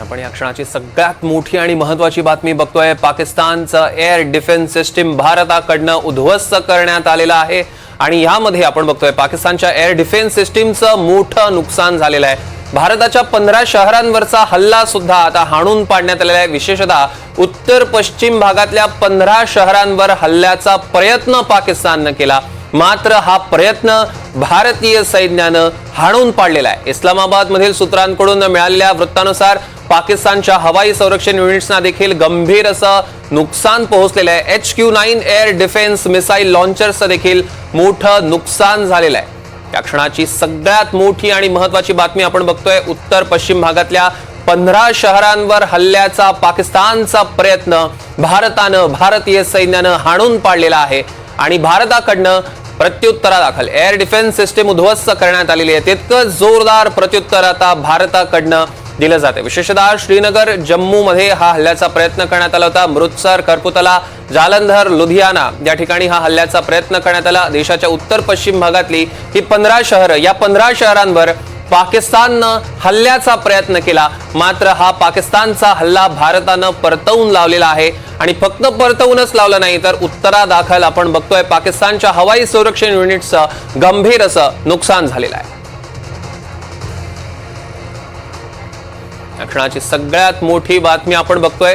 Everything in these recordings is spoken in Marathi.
आपण या क्षणाची सगळ्यात मोठी आणि महत्वाची बातमी बघतोय. पाकिस्तानचं एअर डिफेन्स सिस्टीम भारताकडनं उद्ध्वस्त करण्यात आलेलं आहे. आणि यामध्ये आपण बघतोय पाकिस्तानच्या एअर डिफेन्स सिस्टीमचं मोठं नुकसान झालेलं आहे. भारताच्या पंधरा शहरांवरचा हल्ला सुद्धा आता हाणून पाडण्यात आलेला आहे. विशेषतः उत्तर पश्चिम भागातल्या पंधरा शहरांवर हल्ल्याचा प्रयत्न पाकिस्ताननं केला. मात्र हा प्रयत्न भारतीय सैन्यानं हाणून पाडलेला आहे. इस्लामाबाद मधील सूत्रांकडून मिळालेल्या वृत्तानुसार पाकिस्तानच्या हवाई संरक्षण युनिट्सना देखील गंभीर असं नुकसान पोहोचलेलं आहे. H Q nine air defence missile लॉन्चर्सचं देखील मोठं नुकसान झालेलं आहे. या क्षणाची सगळ्यात मोठी आणि महत्वाची बातमी आपण बघतोय उत्तर पश्चिम भागातल्या पंधरा शहरांवर हल्ल्याचा पाकिस्तानचा प्रयत्न भारतानं भारतीय सैन्यानं हाणून पाडलेला आहे. आणि भारताकडनं प्रत्युत्तरादाखल. एअर डिफेन्स सिस्टीम उद्ध्वस्त करण्यात आलेली आहे. तितकं जोरदार प्रत्युत्तर आता भारताकडनं दिलं जाते. विशेषतः श्रीनगर जम्मू मध्ये हा हल्ल्याचा प्रयत्न करण्यात आला होता. मृतसर करपुतला जालंधर लुधियाना या ठिकाणी हा हल्ल्याचा प्रयत्न करण्यात आला. देशाच्या उत्तर पश्चिम भागातली ही पंधरा शहरं या पंधरा शहरांवर पाकिस्ताननं हल्ल्याचा प्रयत्न केला. मात्र हा पाकिस्तानचा हल्ला भारतानं परतवून लावलेला आहे आणि फक्त परतवूनच लावलं नाही तर उत्तरादाखल आपण बघतोय. पाकिस्तानच्या हवाई संरक्षण युनिटचं गंभीर असं नुकसान झालेलं आहे. या सगळ्यात मोठी बातमी आपण बघतोय.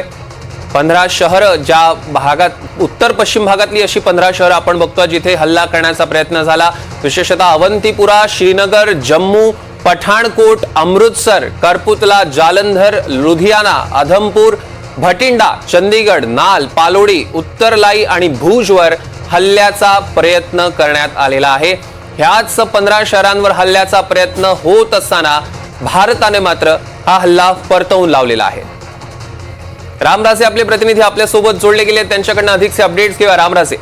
पंधरा शहरं ज्या भागात उत्तर पश्चिम भागातली अशी पंधरा शहरं आपण बघतोय जिथे हल्ला करण्याचा प्रयत्न झाला. विशेषतः अवंतीपुरा श्रीनगर जम्मू पठाणकोट अमृतसर करपुतला जालंधर लुधियाना अधमपूर भटिंडा चंदीगड नाल पालोडी उत्तरलाई आणि भुजवर हल्ल्याचा प्रयत्न करण्यात आलेला आहे. ह्याच पंधरा शहरांवर हल्ल्याचा प्रयत्न होत असताना भारताने मात्र हा हल्ला परतवून लावलेला आहे. रामराजे आपले प्रतिनिधी आपल्यासोबत जोडले गेले त्यांच्याकडनं अधिकचे अपडेट्स किंवा रामराजे.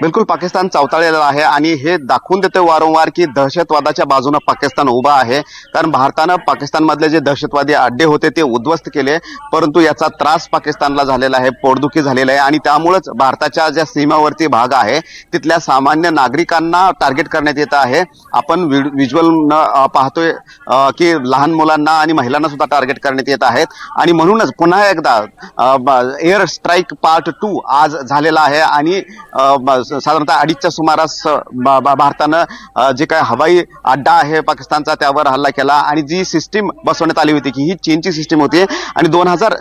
बिलकुल पाकिस्तान चावताळलेला आहे आणि हे दाखवून देते वारंवार की दहशतवादाच्या बाजूनं पाकिस्तान उभा आहे. कारण भारतानं पाकिस्तानमधले जे दहशतवादी अड्डे होते ते उद्ध्वस्त केले परंतु याचा त्रास पाकिस्तानला झालेला आहे पोटदुखी झालेला आहे आणि त्यामुळेच भारताच्या ज्या सीमावर्ती भाग आहे तिथल्या सामान्य नागरिकांना टार्गेट करण्यात येत आहे. आपण विज्युअल पाहतोय की लहान मुलांना आणि महिलांना सुद्धा टार्गेट करण्यात येत आहेत. आणि म्हणूनच पुन्हा एकदा एअर स्ट्राईक पार्ट टू आज झालेला आहे आणि साधारणतः अडीचच्या सुमारास भारतानं जे काय हवाई अड्डा आहे पाकिस्तानचा त्यावर हल्ला केला आणि जी सिस्टीम बसवण्यात आली होती की ही चीनची सिस्टीम होती. आणि दोन हजार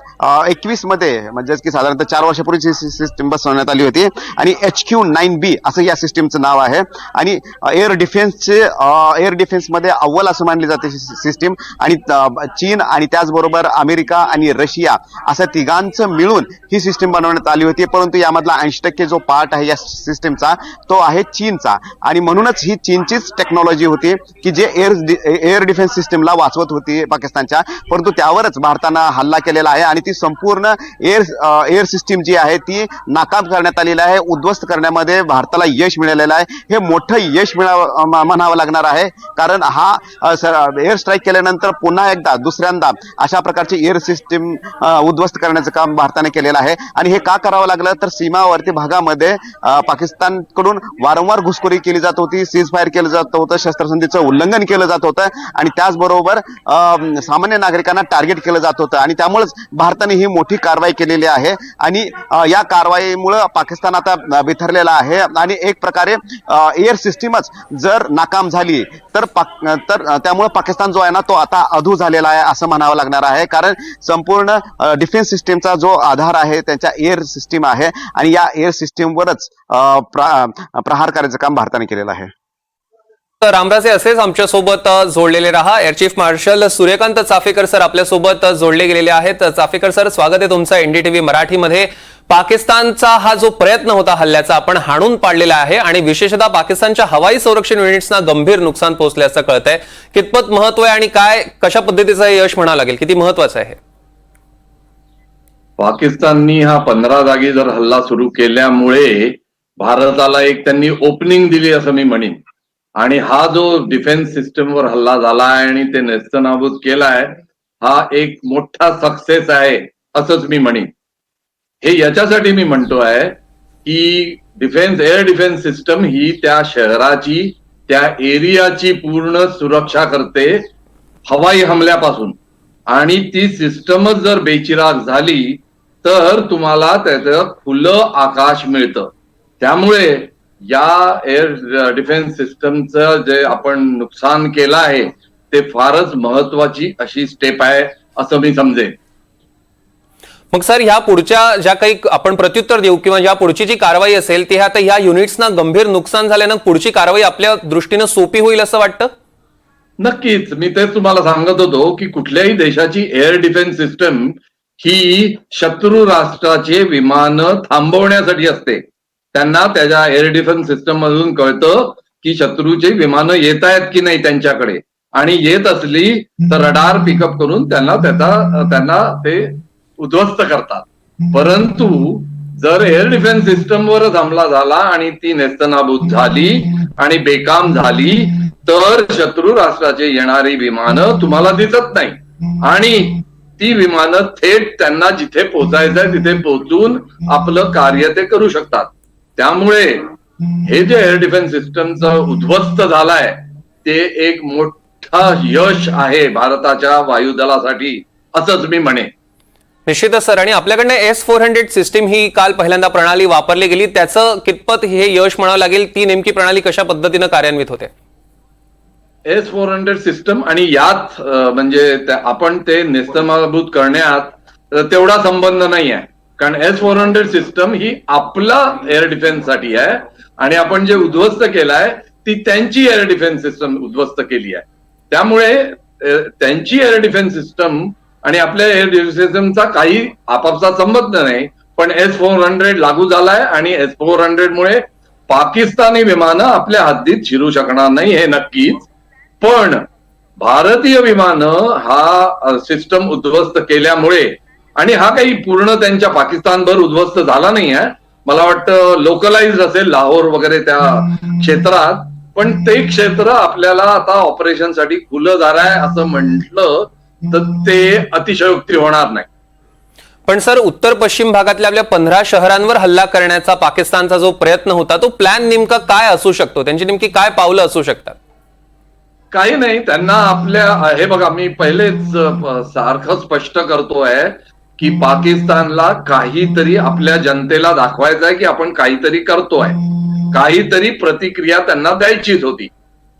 एकवीसमध्ये म्हणजेच की साधारणतः चार वर्षापूर्वीची सिस्टीम बसवण्यात आली होती. आणि एच क्यू नाईन बी असं या सिस्टीमचं नाव आहे. आणि एअर डिफेन्सचे एअर डिफेन्समध्ये अव्वल असं मानली जाते सिस्टीम. आणि चीन आणि त्याचबरोबर अमेरिका आणि रशिया अशा तिघांचं मिळून ही सिस्टीम बनवण्यात आली होती. परंतु यामधला ऐंशी टक्के जो पार्ट आहे या सिस्टीमचा तो आहे चीनचा. आणि म्हणूनच ही चीनचीच टेक्नॉलॉजी होती की जे एअर एअर डिफेन्स सिस्टीमला वाचवत होती पाकिस्तानच्या. परंतु त्यावरच भारतानं हल्ला केलेला आहे आणि ती संपूर्ण एअर एअर सिस्टीम जी आहे ती नाकाम करण्यात आलेली आहे. उद्ध्वस्त करण्यामध्ये भारताला यश मिळालेलं आहे. हे मोठं यश मिळावं म्हणावं लागणार आहे. कारण हा एअर स्ट्राईक केल्यानंतर पुन्हा एकदा दुसऱ्यांदा अशा प्रकारची एअर सिस्टीम उद्ध्वस्त करण्याचं काम भारताने केलेलं आहे. आणि हे का करावं लागलं? तर सीमावर्ती भागामध्ये पाकिस्तान पाकिस्तानकडून वारंवार घुसखोरी केली जात होती सीज फायर केलं जात होतं शस्त्रसंधीचं उल्लंघन केलं जात होतं आणि त्याचबरोबर सामान्य नागरिकांना टार्गेट केलं जात होतं. आणि त्यामुळेच भारताने ही मोठी कारवाई केलेली आहे. आणि या कारवाईमुळं पाकिस्तान आता बिथरलेला आहे. आणि एक प्रकारे एअर सिस्टीमच जर नाकाम झाली तर पाक तर त्यामुळे पाकिस्तान जो आहे ना तो आता अधू झालेला आहे असं म्हणावं लागणार आहे. कारण संपूर्ण डिफेन्स सिस्टीमचा जो आधार आहे त्यांच्या एअर सिस्टीम आहे. आणि या एअर सिस्टीमवरच प्रहार करायचं काम भारताने केलेलं आहे. तर रामराजे असेच आमच्यासोबत जोडलेले रहा. Air chief marshal Suryakant Chaphekar sir आपल्यासोबत जोडले गेलेले आहेत. चाफेकर सर स्वागत आहे तुमचं एनडीटीव्ही मराठीमध्ये. पाकिस्तानचा हा जो प्रयत्न होता हल्ल्याचा आपण हाणून पाडलेला आहे आणि विशेषतः पाकिस्तानच्या हवाई संरक्षण युनिट्सना गंभीर नुकसान पोहोचल्याचं कळतंय. कितपत महत्त्व आहे आणि काय कशा पद्धतीचं हे यश म्हणावं लागेल? किती महत्वाचं आहे? पाकिस्ताननी हा पंधरा जागी जर हल्ला सुरू केल्यामुळे भारताला एक त्यांनी ओपनिंग दिली असं मी म्हणेन. आणि हा जो डिफेन्स सिस्टमवर हल्ला झाला आहे आणि ते नेस्तनाबूत केलाय हा एक मोठा सक्सेस आहे असंच मी म्हणेन. हे याच्यासाठी मी म्हणतो आहे की डिफेन्स एअर डिफेन्स सिस्टम ही त्या शहराची त्या एरियाची पूर्ण सुरक्षा करते हवाई हमल्यापासून. आणि ती सिस्टमच जर बेचिराग झाली तर तुम्हाला त्याचं खुलं आकाश मिळतं. त्यामुळे या एअर डिफेन्स सिस्टमचं जे आपण नुकसान केलं आहे ते फारच महत्वाची अशी स्टेप आहे असं मी समजेन. मग सर ह्या पुढच्या ज्या काही आपण प्रत्युत्तर देऊ किंवा ज्या पुढची जी कारवाई असेल ती आता ह्या युनिट्सना गंभीर नुकसान झाल्यानं पुढची कारवाई आपल्या दृष्टीनं सोपी होईल असं वाटतं? नक्कीच. मी तेच तुम्हाला सांगत होतो की कुठल्याही देशाची एअर डिफेन्स सिस्टम ही शत्रू राष्ट्राचे विमानं थांबवण्यासाठी असते. त्यांना त्याच्या एअर डिफेन्स सिस्टम मधून कळतं की शत्रूचे विमानं येत आहेत की नाही त्यांच्याकडे. आणि येत असली तर रडार पिकअप करून त्यांना त्याचा त्यांना ते उद्ध्वस्त करतात. परंतु जर एअर डिफेन्स सिस्टमवरच हमला झाला आणि ती नेस्तनाभूत झाली आणि बेकाम झाली तर शत्रू राष्ट्राचे येणारी विमानं तुम्हाला दिसत नाही. आणि ती विमानं थेट त्यांना जिथे पोचायचंय तिथे पोहोचून आपलं कार्य ते करू शकतात. त्यामुळे हे जे एअर डिफेन्स सिस्टमचं उद्ध्वस्त झालाय ते एक मोठा यश आहे भारताच्या वायुदलासाठी असंच मी म्हणेन. निश्चितच सर. आणि आपल्याकडनं एस फोर हंड्रेड सिस्टीम ही काल पहिल्यांदा प्रणाली वापरली गेली. त्याचं कितपत हे यश म्हणावं लागेल? ती नेमकी प्रणाली कशा पद्धतीनं कार्यान्वित होते? एस फोर हंड्रेड सिस्टम आणि यात म्हणजे आपण ते नेस्तनाभूत करण्यात तेवढा संबंध नाही आहे कारण एस फोर हंड्रेड सिस्टम ही आपला एअर डिफेन्ससाठी आहे. आणि आपण जे उद्ध्वस्त केलाय ती त्यांची एअर डिफेन्स सिस्टम उद्ध्वस्त केली आहे. त्यामुळे त्यांची एअर डिफेन्स सिस्टम आणि आपल्या एअर डिफेन्स सिस्टमचा काही आपापसा संबंध नाही पण एस फोर हंड्रेड लागू झालाय आणि एस फोर हंड्रेड मुळे पाकिस्तानी विमानं आपल्या हद्दीत शिरू शकणार नाही हे नक्कीच. पण भारतीय विमानं हा सिस्टम उद्ध्वस्त केल्यामुळे आणि हा काही पूर्ण त्यांच्या पाकिस्तानभर उद्ध्वस्त झाला नाही आहे. मला वाटतं लोकलाइज असेल लाहोर वगैरे त्या क्षेत्रात. पण ते क्षेत्र आपल्याला आता ऑपरेशनसाठी खुलं झालं आहे असं म्हटलं तर ते अतिशयोक्ती होणार नाही. पण सर उत्तर पश्चिम भागातल्या आपल्या पंधरा शहरांवर हल्ला करण्याचा पाकिस्तानचा जो प्रयत्न होता तो प्लॅन नेमका काय असू शकतो? त्यांची नेमकी काय पावलं असू शकतात? काही नाही त्यांना आपल्या हे बघा मी पहिलेच सारखं स्पष्ट करतोय. की पाकिस्तानला काहीतरी आपल्या जनतेला दाखवायचं आहे की आपण काहीतरी करतोय. काहीतरी प्रतिक्रिया त्यांना द्यायचीच होती.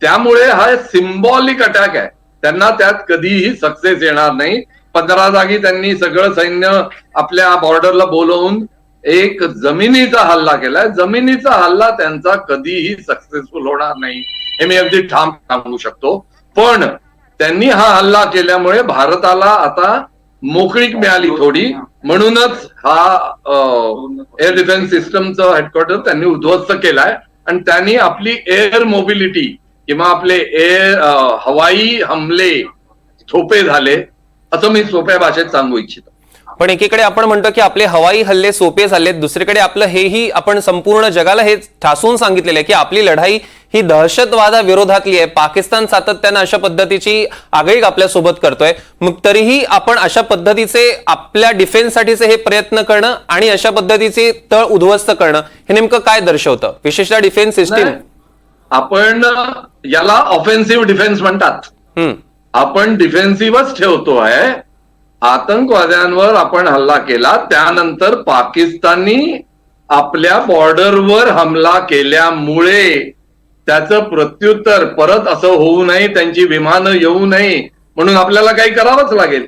त्यामुळे हा सिम्बॉलिक अटॅक आहे. त्यांना त्यात कधीही सक्सेस येणार नाही. पंधरा जागी त्यांनी सगळं सैन्य आपल्या बॉर्डरला बोलवून एक जमिनीचा हल्ला केलाय. जमिनीचा हल्ला त्यांचा कधीही सक्सेसफुल होणार नाही. हे मी अगदी ठाम सांगू शकतो. पण त्यांनी हा हल्ला केल्यामुळे भारताला आता मोकळीक मिळाली थोडी. म्हणूनच हा एअर डिफेन्स सिस्टमचं हेडक्वार्टर त्यांनी उद्ध्वस्त केलाय. आणि त्यांनी आपली एअर मोबिलिटी किंवा आपले एअर हवाई हमले सोपे झाले असं मी सोप्या भाषेत सांगू इच्छितो. पण एकीकडे आपण म्हणतो की आपले हवाई हल्ले सोपे झालेत दुसरीकडे आपलं हेही आपण संपूर्ण जगाला हे ठासून सांगितलेलं आहे की आपली लढाई ही दहशतवादाविरोधातली आहे. पाकिस्तान सातत्यानं अशा पद्धतीची आगळीक आपल्यासोबत करतोय. मग तरीही आपण अशा पद्धतीचे आपल्या डिफेन्ससाठीचे हे प्रयत्न करणं आणि अशा पद्धतीचे तळ उद्ध्वस्त करणं हे नेमकं काय दर्शवतं? विशेषतः डिफेन्स सिस्टीम. आपण याला ऑफेन्सिव्ह डिफेन्स म्हणतात. आपण डिफेन्सिव्हच ठेवतोय आतंकवाद्यांवर आपण हल्ला केला त्यानंतर पाकिस्ताननी आपल्या बॉर्डरवर हमला केल्यामुळे त्याचं प्रत्युत्तर परत असं होऊ नये त्यांची विमानं येऊ नये म्हणून आपल्याला काही करावंच लागेल.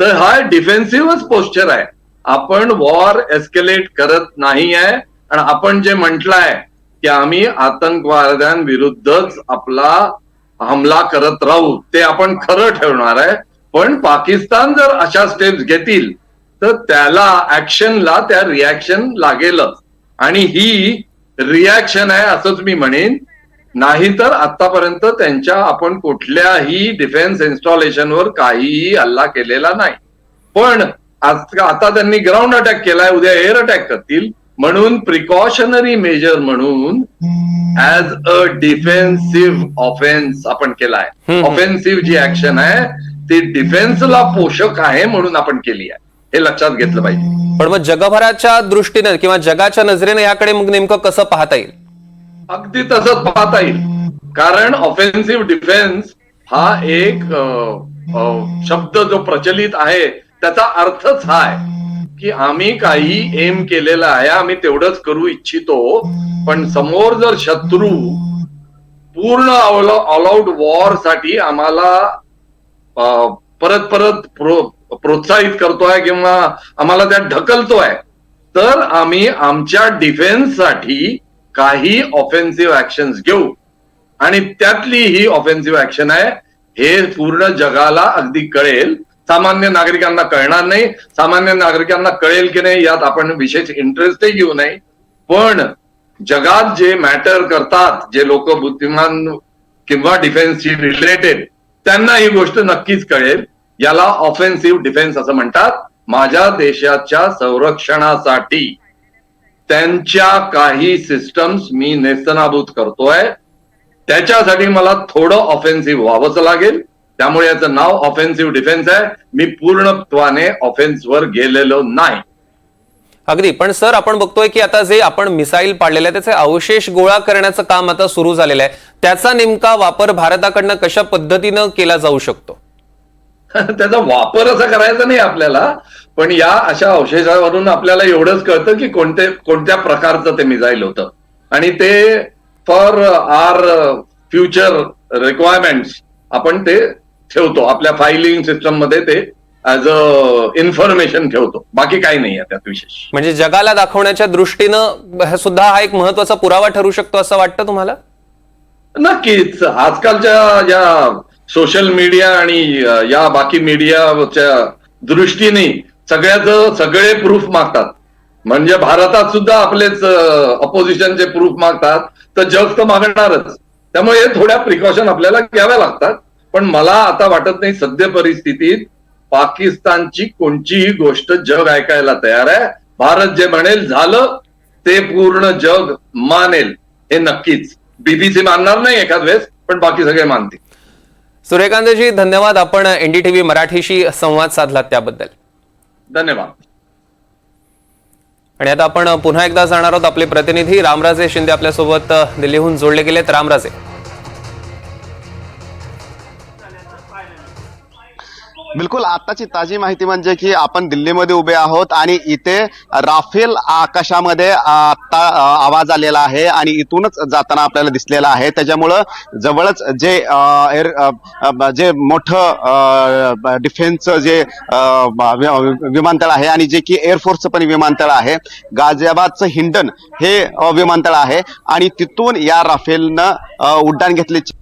तर हा डिफेन्सिव्हच पोस्चर आहे. आपण वॉर एस्केलेट करत नाही आहे. आणि आपण जे म्हटलंय की आम्ही आतंकवाद्यांविरुद्धच आपला हमला करत राहू ते आपण खरं ठेवणार आहे. पण पाकिस्तान जर अशा स्टेप्स घेतील तर त्याला ऍक्शनला त्या रिॲक्शन लागेलच. आणि ही रिॲक्शन आहे असंच मी म्हणेन. नाहीतर आतापर्यंत त्यांच्या आपण कुठल्याही डिफेन्स इन्स्टॉलेशनवर काहीही हल्ला केलेला नाही. पण आज- आता त्यांनी ग्राउंड अटॅक केलाय उद्या एअर अटॅक करतील. म्हणून प्रिकॉशनरी मेजर म्हणून ऍज अ डिफेन्सिव्ह ऑफेन्स आपण केलाय. ऑफेन्सिव्ह जी ऍक्शन आहे ती डिफेन्सला पोषक आहे म्हणून आपण केली आहे. हे लक्षात घेतलं पाहिजे. पण मग जगभराच्या दृष्टीनं किंवा जगाच्या नजरेनं याकडे मग नेमकं कसं पाहता येईल? अगदी तसंच पाहता येईल. कारण ऑफेन्सिव्ह डिफेन्स हा एक शब्द जो प्रचलित आहे त्याचा अर्थच हा आहे की आम्ही काही एम केलेला आहे आम्ही तेवढंच करू इच्छितो पण समोर जर शत्रू पूर्ण ऑल आउट वॉरसाठी आम्हाला परत परत प्रो- प्रोत्साहित करतोय किंवा आम्हाला त्यात ढकलतोय. तर आम्ही आमच्या डिफेन्ससाठी काही ऑफेन्सिव्ह ऍक्शन घेऊ. आणि त्यातली ही ऑफेन्सिव्ह ऍक्शन आहे हे पूर्ण जगाला अगदी कळेल. सामान्य नागरिकांना कळणार नाही. सामान्य नागरिकांना कळेल की नाही यात आपण विशेष इंटरेस्टही घेऊ नये. पण जगात जे मॅटर करतात जे लोक बुद्धिमान किंवा डिफेन्सशी रिलेटेड त्यांना ही गोष्ट नक्कीच कळेल. याला ऑफेन्सिव्ह डिफेन्स असं म्हणतात. माझ्या देशाच्या संरक्षणासाठी त्यांच्या काही सिस्टम्स मी नेस्तनाभूत करतोय. त्याच्यासाठी मला थोडं ऑफेन्सिव्ह व्हावंच लागेल. त्यामुळे याचं नाव ऑफेन्सिव्ह डिफेन्स आहे. मी पूर्णत्वाने ऑफेन्सवर गेलेलो नाही. अगदी. पण सर आपण बघतोय की आता जे आपण मिसाईल पाडलेले आहे त्याचे अवशेष गोळा करण्याचं काम आता सुरू झालेलं आहे. त्याचा नेमका वापर भारताकडनं कशा पद्धतीनं केला जाऊ शकतो? त्याचा वापर असा करायचा नाही आपल्याला पण या अशा अवशेषावरून आपल्याला एवढंच कळतं की कोणते कोणत्या प्रकारचं ते मिसाईल होतं. आणि ते फॉर आर फ्युचर रिक्वायरमेंट आपण ते ठेवतो. आपल्या फायलिंग सिस्टममध्ये ते ऍज अ इन्फॉर्मेशन ठेवतो. बाकी काही नाही आहे त्यात विशेष. म्हणजे जगाला दाखवण्याच्या दृष्टीनं सुद्धा हा एक महत्त्वाचा पुरावा ठरू शकतो असं वाटतं तुम्हाला? नक्कीच. आजकालच्या या सोशल मीडिया आणि या बाकी मीडियाच्या दृष्टीने सगळ्याच सगळे प्रूफ मागतात. म्हणजे भारतात सुद्धा आपलेच अपोजिशनचे प्रूफ मागतात तर जग तर मागणारच. त्यामुळे हे थोड्या प्रिकॉशन आपल्याला घ्याव्या लागतात. पण मला आता वाटत नाही सद्य परिस्थितीत पाकिस्तानची कोणतीही गोष्ट जग ऐकायला तयार आहे. भारत जे म्हणेल झालं ते पूर्ण जग मानेल. हे नक्कीच. बीबीसी मानणार नाही एखाद वेळेस पण बाकी सगळे मानतील. सूर्यकांतजी धन्यवाद. आपण एनडीटीव्ही मराठीशी संवाद साधलात त्याबद्दल. धन्यवाद. आणि आता आपण पुन्हा एकदा जाणार आहोत आपले प्रतिनिधी. रामराजे शिंदे आपल्यासोबत दिल्लीहून जोडले गेलेत. रामराजे. बिलकुल आताची ताजी माहिती म्हणजे की आपण दिल्लीमध्ये उभे आहोत आणि इथे राफेल आकाशामध्ये आता आवाज आलेला आहे आणि इथूनच जाताना आपल्याला दिसलेला आहे. त्याच्यामुळं जवळच जे एअर जे मोठं डिफेन्सचं जे विमानतळ आहे आणि जे की एअरफोर्सचं पण विमानतळ आहे गाझियाबादचं हिंडन हे विमानतळ आहे आणि तिथून या राफेलनं उड्डाण घेतल्याची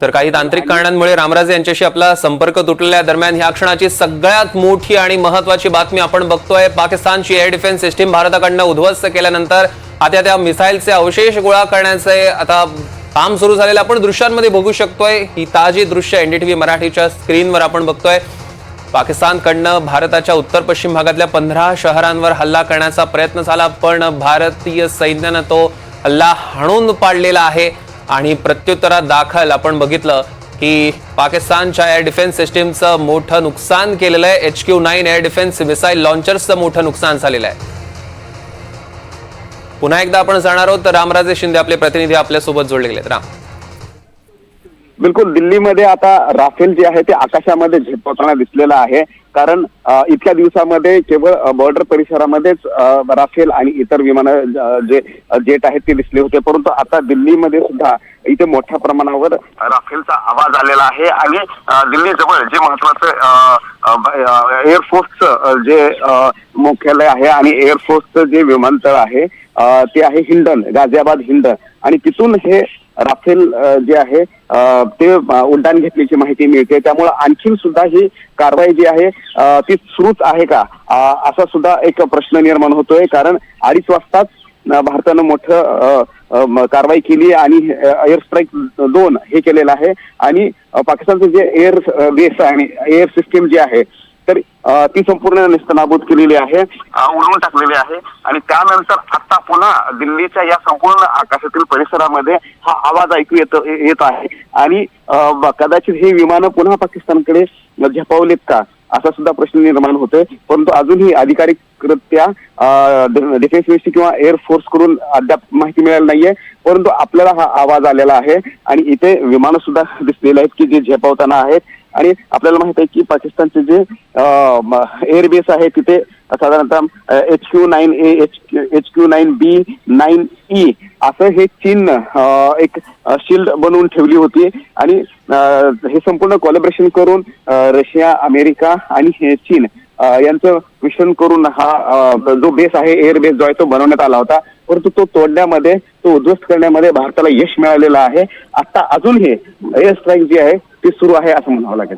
तर काही तांत्रिक कारणांमुळे रामराजे यांच्याशी आपला संपर्क तुटलेल्या दरम्यान ह्या क्षणाची सगळ्यात मोठी आणि महत्वाची बातमी आपण बघतोय. पाकिस्तानची एअर डिफेन्स सिस्टीम भारताकडनं उद्ध्वस्त केल्यानंतर आता त्या मिसाईलचे अवशेष गोळा करण्याचे आता काम सुरू झालेलं आपण दृश्यांमध्ये बघू शकतोय. ही ताजी दृश्य एनडीटीव्ही मराठीच्या स्क्रीनवर आपण बघतोय. पाकिस्तानकडनं भारताच्या उत्तर पश्चिम भागातल्या पंधरा शहरांवर हल्ला करण्याचा प्रयत्न झाला पण भारतीय सैन्यानं तो हल्ला हाणून पाडलेला आहे. आणि प्रत्युत्तरात दाखल आपण बघितलं की पाकिस्तानच्या एअर डिफेन्स सिस्टीमचं मोठं नुकसान केलेलं आहे. H Q nine air defence missile लॉन्चर्सचं मोठं नुकसान झालेलं आहे. पुन्हा एकदा आपण जाणार आहोत. तर रामराजे शिंदे आपले प्रतिनिधी आपल्यासोबत जोडले गेलेत राम. बिलकुल दिल्लीमध्ये आता राफेल जे आहे ते आकाशामध्ये झेपवताना दिसलेलं आहे. कारण इतक्या दिवसामध्ये केवळ बॉर्डर परिसरामध्येच राफेल आणि इतर विमान जे जेट आहेत ते दिसले होते. परंतु आता दिल्लीमध्ये सुद्धा इथे मोठ्या प्रमाणावर राफेलचा आवाज आलेला आहे आणि दिल्ली दिल्लीजवळ जे महत्वाचं एअरफोर्सचं जे मुख्यालय आहे आणि एअरफोर्सचं जे विमानतळ आहे ते आहे हिंडन गाझियाबाद हिंडन. आणि तिथून हे राफेल जे आहे ते उड्डाण घेतल्याची माहिती मिळते. त्यामुळे आणखीन सुद्धा ही कारवाई जी आहे ती सुरूच आहे का? असा सुद्धा एक प्रश्न निर्माण होतोय. कारण अडीच वाजताच भारतानं मोठं कारवाई केली आणि एअर स्ट्राईक दोन हे केलेलं आहे. आणि पाकिस्तानचं जे एअर बेस आणि एअर सिस्टीम जे आहे तर ती संपूर्ण नेस्तनाबूत केलेली आहे उडवून टाकलेली आहे. आणि त्यानंतर आता पुन्हा दिल्लीच्या या संपूर्ण आकाशातील परिसरामध्ये हा आवाज ऐकू येत येत आहे. आणि कदाचित हे विमानं पुन्हा पाकिस्तानकडे झपावलेत का? असा सुद्धा प्रश्न निर्माण होतोय. परंतु अजूनही अधिकारिकरित्या डिफेन्स मिनिस्ट्री किंवा एअरफोर्सकडून अद्याप माहिती मिळाली नाहीये. परंतु आपल्याला हा आवाज आलेला आहे. आणि इथे विमानं सुद्धा दिसलेले आहेत की जे झेपावताना आहेत. आणि आपल्याला माहीत आहे की पाकिस्तानचे जे एअरबेस आहे तिथे साधारणतः H Q nine A H H Q nine B nine E असं हे चीन एक शिल्ड बनवून ठेवली होती. आणि हे संपूर्ण कोलॅबरेशन करून रशिया अमेरिका आणि हे चीन यांचं मिश्रण करून हा जो बेस आहे एअर बेस जो आहे तो बनवण्यात आला होता. परंतु तो तोडण्यामध्ये तो उद्ध्वस्त करण्यामध्ये भारताला यश मिळालेलं आहे. आता अजून हे एअर स्ट्राईक जी आहे ते सुरू आहे असं म्हणावं लागेल.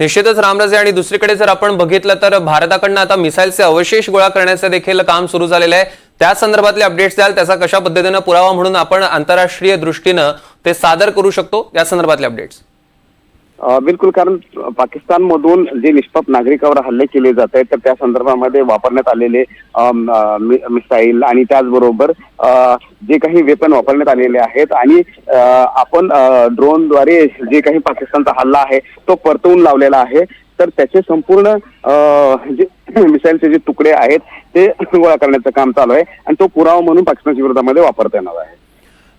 निश्चितच रामराजे आणि दुसरीकडे जर आपण बघितलं तर भारताकडनं आता मिसाईलचे अवशेष गोळा करण्याचं देखील काम सुरू झालेलं आहे. त्या संदर्भातले अपडेट्स द्याल त्याचा कशा पद्धतीनं पुरावा म्हणून आपण आंतरराष्ट्रीय दृष्टीनं ते सादर करू शकतो या संदर्भातले अपडेट्स बिलकुल कारण पाकिस्तानमधून जे निष्पाप नागरिकावर हल्ले केले जात आहेत तर त्या संदर्भामध्ये वापरण्यात आलेले मिसाईल आणि त्याचबरोबर जे काही वेपन वापरण्यात आलेले आहेत आणि आपण ड्रोनद्वारे जे काही पाकिस्तानचा हल्ला आहे तो परतवून लावलेला आहे. तर त्याचे संपूर्ण जे मिसाईलचे जे तुकडे आहेत ते गोळा करण्याचं काम चालू आहे आणि तो पुरावा म्हणून पाकिस्तानच्या विरोधामध्ये वापरता येणार आहे.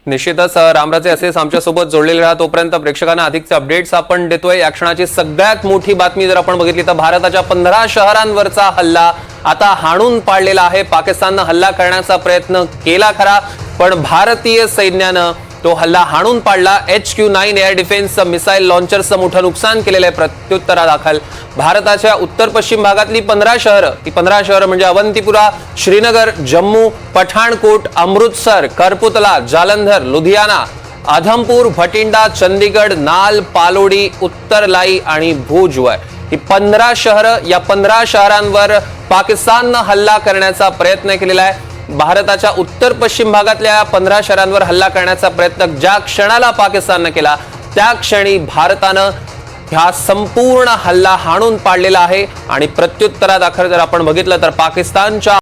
निश्चितच रामराजे असेच आमच्यासोबत जोडलेले राहा. तोपर्यंत प्रेक्षकांना अधिकचे अपडेट्स आपण देतोय. या क्षणाची सगळ्यात मोठी बातमी जर आपण बघितली तर भारताच्या पंधरा शहरांवरचा हल्ला आता हाणून पाडलेला आहे. पाकिस्ताननं हल्ला करण्याचा प्रयत्न केला खरा पण भारतीय सैन्यानं तो हल्ला हाणून पाडला. एच क्यू नाईन एअर डिफेन्सचं मिसाईल लॉन्चरचं मोठं नुकसान केलेलं आहे. प्रत्युत्तरादाखल. भारताच्या उत्तर पश्चिम भागातली पंधरा शहरं ती पंधरा शहरं म्हणजे अवंतीपुरा श्रीनगर जम्मू पठाणकोट अमृतसर करपुतला जालंधर लुधियाना आधमपूर भटिंडा चंदीगड नाल पालोडी उत्तरलाई आणि भुजवर ही पंधरा शहरं या पंधरा शहरांवर पाकिस्ताननं हल्ला करण्याचा प्रयत्न केलेला आहे. भारताच्या उत्तर पश्चिम भागातल्या पंधरा शहरांवर हल्ला करण्याचा प्रयत्न ज्या क्षणाला पाकिस्ताननं केला त्या क्षणी भारतानं ह्या संपूर्ण हल्ला हाणून पाडलेला आहे. आणि प्रत्युत्तरादाखल जर आपण बघितलं तर पाकिस्तानच्या